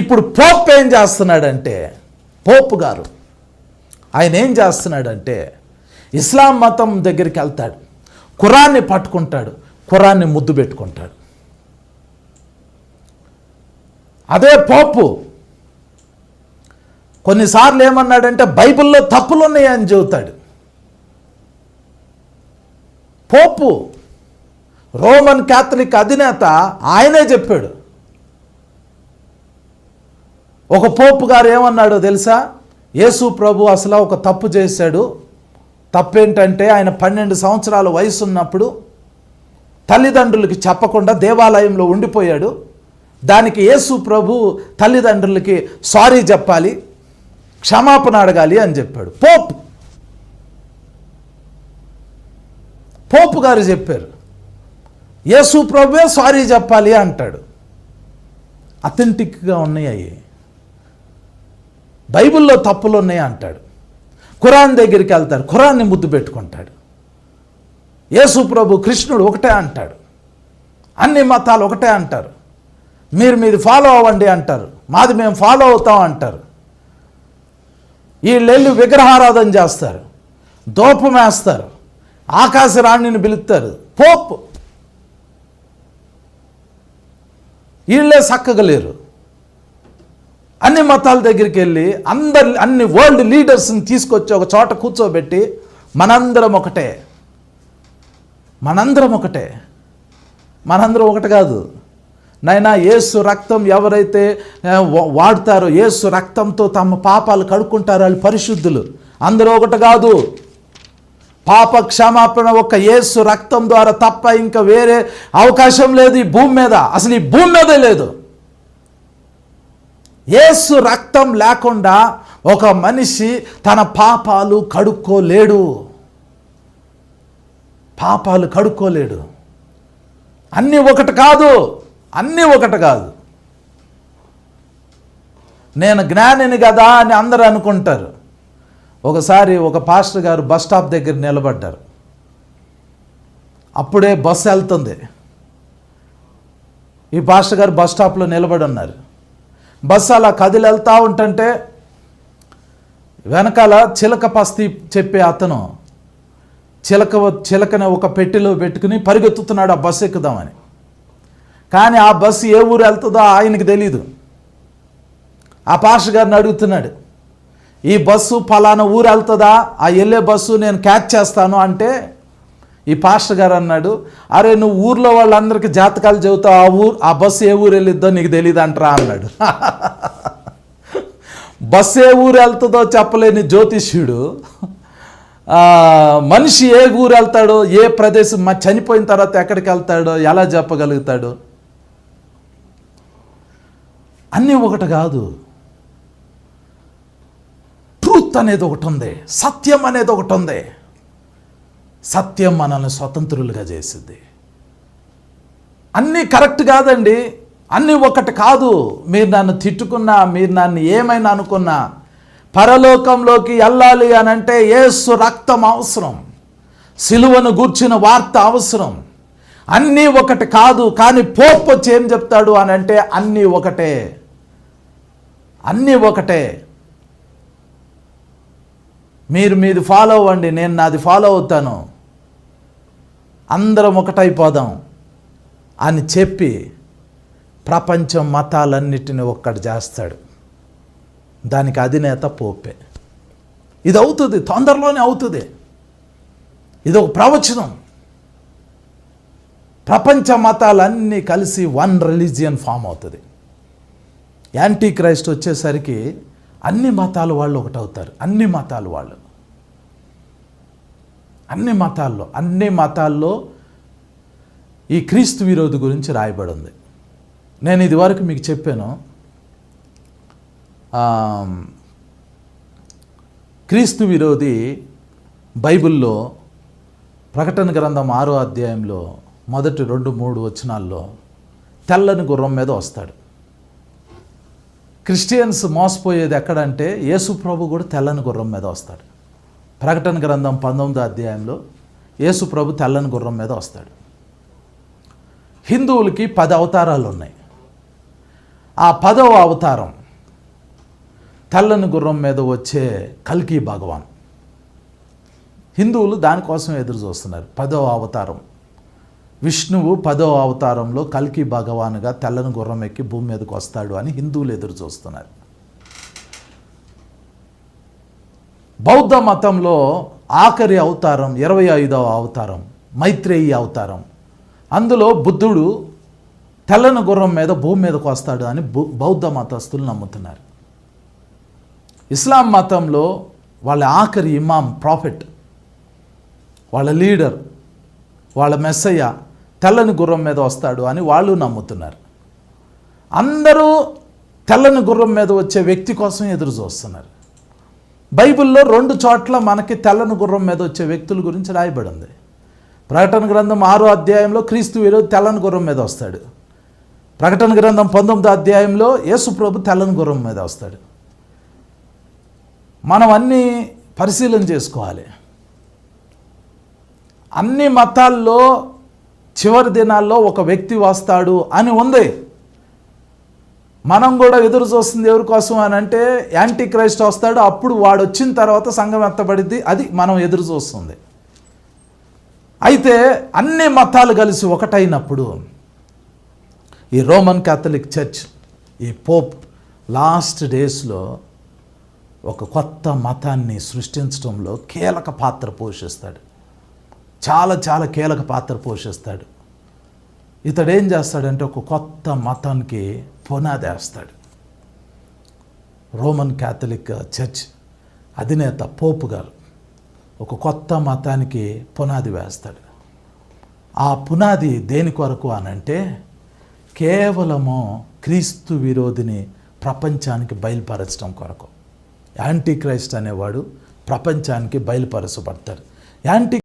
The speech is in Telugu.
ఇప్పుడు పోప్ ఏం చేస్తున్నాడంటే పోప్ గారు ఆయన ఏం చేస్తున్నాడంటే ఇస్లాం మతం దగ్గరికి వెళ్తాడు కురాన్ని పట్టుకుంటాడు కురాన్ని ముద్దు పెట్టుకుంటాడు. అదే పోపు. కొన్నిసార్లు ఏమన్నాడంటే బైబిల్లో తప్పులు ఉన్నాయని చెబుతాడు. పోపు రోమన్ క్యాథలిక్ అధినేత ఆయనే చెప్పాడు ఒక పోపు గారు ఏమన్నాడో తెలుసా? యేసు ప్రభు అసలు ఒక తప్పు చేశాడు. తప్పేంటంటే ఆయన పన్నెండు సంవత్సరాల వయసు ఉన్నప్పుడు తల్లిదండ్రులకి చెప్పకుండా దేవాలయంలో ఉండిపోయాడు. దానికి యేసు ప్రభు తల్లిదండ్రులకి సారీ చెప్పాలి క్షమాపణ అడగాలి అని చెప్పాడు. పోప్. పోపు గారు చెప్పారు. యేసు ప్రభువే సారీ చెప్పాలి అంటాడు. అథెంటిక్గా ఉన్నాయి అవి బైబిల్లో తప్పులు ఉన్నాయి అంటాడు. ఖురాన్ దగ్గరికి వెళ్తాడు ఖురాన్ని ముద్దు పెట్టుకుంటాడు. యేసు ప్రభు కృష్ణుడు ఒకటే అంటాడు. అన్ని మతాలు ఒకటే అంటారు. మీరు మీది ఫాలో అవ్వండి అంటారు. మాది మేము ఫాలో అవుతాం అంటారు. వీళ్ళు విగ్రహారాధన చేస్తారు. దూపం వేస్తారు. ఆకాశ రాణిని పిలుస్తారు. పోప్. వీళ్ళే చక్కగా లేరు అన్ని మతాల దగ్గరికి వెళ్ళి అందరి అన్ని వరల్డ్ లీడర్స్ని తీసుకొచ్చి ఒక చోట కూర్చోబెట్టి మనందరం ఒకటే. మనందరం ఒకటే. మనందరం ఒకటి కాదు. నైనా ఏసు రక్తం ఎవరైతే వా- వాడతారో ఏసు రక్తంతో తమ పాపాలు కడుక్కుంటారో వాళ్ళు పరిశుద్ధులు. అందరూ ఒకటి కాదు. పాప క్షమాపణ ఒక యేసు రక్తం ద్వారా తప్ప ఇంకా వేరే అవకాశం లేదు ఈ భూమి మీద. అసలు ఈ భూమి మీదే లేదు. ఏసు రక్తం లేకుండా ఒక మనిషి తన పాపాలు కడుక్కోలేడు. పాపాలు కడుక్కోలేడు. అన్నీ ఒకటి కాదు అన్నీ ఒకటి కాదు. నేను జ్ఞానిని కదా అని అందరూ అనుకుంటారు. ఒకసారి ఒక పాస్టర్ గారు బస్ స్టాప్ దగ్గర నిలబడ్డారు. అప్పుడే బస్సు వెళ్తుంది. ఈ పాస్టర్ గారు బస్ స్టాప్లో నిలబడి ఉన్నారు. బస్సు అలా కదిలి వెళ్తూ ఉంటుంటే వెనకాల చిలక పస్తి చెప్పే అతను చిలక చిలకని ఒక పెట్టెలో పెట్టుకుని పరిగెత్తుతున్నాడు ఆ బస్సు ఎక్కుదామని. కానీ ఆ బస్సు ఏ ఊరు వెళ్తుందో ఆయనకి తెలీదు. ఆ పాష గారిని అడుగుతున్నాడు ఈ బస్సు ఫలానా ఊరు వెళ్తుందా? ఆ వెళ్ళే బస్సు నేను క్యాచ్ చేస్తాను అంటే ఈ పాస్టర్ గారు అన్నాడు అరే నువ్వు ఊర్లో వాళ్ళందరికీ జాతకాలు చెబుతావు ఆ ఊరు ఆ బస్సు ఏ ఊరు వెళ్ళిద్దో నీకు తెలియదు అంటరా అన్నాడు. బస్సు ఏ ఊరు వెళ్తుందో చెప్పలేని జ్యోతిష్యుడు మనిషి ఏ ఊరు వెళ్తాడో ఏ ప్రదేశం చనిపోయిన తర్వాత ఎక్కడికి వెళ్తాడో ఎలా చెప్పగలుగుతాడు? అన్నీ ఒకటి కాదు. ట్రూత్ అనేది ఒకటి ఉంది సత్యం అనేది ఒకటి ఉంది. సత్యం మనల్ని స్వతంత్రులుగా చేసింది. అన్నీ కరెక్ట్ కాదండి. అన్నీ ఒకటి కాదు. మీరు నన్ను తిట్టుకున్నా మీరు నన్ను ఏమైనా అనుకున్నా పరలోకంలోకి వెళ్ళాలి అని అంటే ఏసు రక్తం అవసరం. సిలువను గూర్చిన వార్త అవసరం. అన్నీ ఒకటి కాదు. కానీ పోప్ వచ్చి ఏం చెప్తాడు అని అంటే అన్నీ ఒకటే. అన్నీ ఒకటే. మీరు మీది ఫాలో అవ్వండి. నేను నాది ఫాలో అవుతాను. అందరం ఒకటైపోదాం అని చెప్పి ప్రపంచం మతాలన్నిటిని ఒక్కటి చేస్తాడు. దానికి అధినేత పోపే. ఇది అవుతుంది తొందరలోనే అవుతుంది. ఇది ఒక ప్రవచనం. ప్రపంచ మతాలన్నీ కలిసి వన్ రిలీజియన్ ఫామ్ అవుతుంది. యాంటీ క్రైస్ట్ వచ్చేసరికి అన్ని మతాల వాళ్ళు ఒకటవుతారు అన్ని మతాల వాళ్ళు. అన్ని మతాల్లో అన్ని మతాల్లో ఈ క్రీస్తు విరోధి గురించి రాయబడి ఉంది నేను ఇదివరకు మీకు చెప్పాను క్రీస్తు విరోధి బైబిల్లో ప్రకటన గ్రంథం ఆరో అధ్యాయంలో మొదటి రెండు మూడు వచనాల్లో తెల్లని గుర్రం మీద వస్తాడు. క్రిస్టియన్స్ మోసపోయేది ఎక్కడంటే యేసు ప్రభు కూడా తెల్లని గుర్రం మీద వస్తాడు. ప్రకటన గ్రంథం పంతొమ్మిదో అధ్యాయంలో యేసు ప్రభు తెల్లని గుర్రం మీద వస్తాడు. హిందువులకి పది అవతారాలు ఉన్నాయి. ఆ పదవ అవతారం తెల్లని గుర్రం మీద వచ్చే కల్కి భగవాన్. హిందువులు దానికోసం ఎదురు చూస్తున్నారు. పదవ అవతారం. విష్ణువు పదవ అవతారంలో కల్కి భగవానుగా తెల్లని గుర్రం ఎక్కి భూమి మీదకి వస్తాడు అని హిందువులు ఎదురు చూస్తున్నారు. బౌద్ధ మతంలో ఆఖరి అవతారం ఇరవై ఐదవ అవతారం మైత్రేయి అవతారం. అందులో బుద్ధుడు తెల్లని గుర్రం మీద భూమి మీదకు వస్తాడు అని బు- బౌద్ధ మతస్థులు నమ్ముతున్నారు. ఇస్లాం మతంలో వాళ్ళ ఆఖరి ఇమాం ప్రాఫిట్ వాళ్ళ లీడర్ వాళ్ళ మెస్సయ్య తెల్లని గుర్రం మీద వస్తాడు అని వాళ్ళు నమ్ముతున్నారు. అందరూ తెల్లని గుర్రం మీద వచ్చే వ్యక్తి కోసం ఎదురు చూస్తున్నారు. బైబిల్లో రెండు చోట్ల మనకి తెల్లని గుర్రం మీద వచ్చే వ్యక్తుల గురించి రాయబడి ఉంది ప్రకటన గ్రంథం ఆరో అధ్యాయంలో క్రీస్తు వీరు తెల్లని గుర్రం మీద వస్తాడు. ప్రకటన గ్రంథం పంతొమ్మిదో అధ్యాయంలో యేసుప్రభు తెల్లని గుర్రం మీద వస్తాడు. మనం అన్నీ పరిశీలన చేసుకోవాలి. అన్ని మతాల్లో చివరి దినాల్లో ఒక వ్యక్తి వస్తాడు అని ఉంది. మనం కూడా ఎదురు చూస్తుంది ఎవరి కోసం అని అంటే యాంటీ క్రైస్ట్ వస్తాడు అప్పుడు వాడు వచ్చిన తర్వాత సంఘం ఎత్తబడిద్ది అది మనం ఎదురు చూస్తుంది. అయితే అన్ని మతాలు కలిసి ఒకటైనప్పుడు ఈ రోమన్ క్యాథలిక్ చర్చ్ ఈ పోప్ లాస్ట్ డేస్లో ఒక కొత్త మతాన్ని సృష్టించడంలో కీలక పాత్ర పోషిస్తాడు. చాలా చాలా కీలక పాత్ర పోషిస్తాడు. ఇతడు ఏం చేస్తాడంటే ఒక కొత్త మతానికి పునాది వేస్తాడు. రోమన్ క్యాథలిక్ చర్చ్ అధినేత పోపు గారు ఒక కొత్త మతానికి పునాది వేస్తాడు. ఆ పునాది దేని కొరకు అనంటే కేవలము క్రీస్తు విరోధిని ప్రపంచానికి బయలుపరచడం కొరకు. యాంటీ క్రైస్ట్ అనేవాడు ప్రపంచానికి బయలుపరచబడతాడు. యాంటీ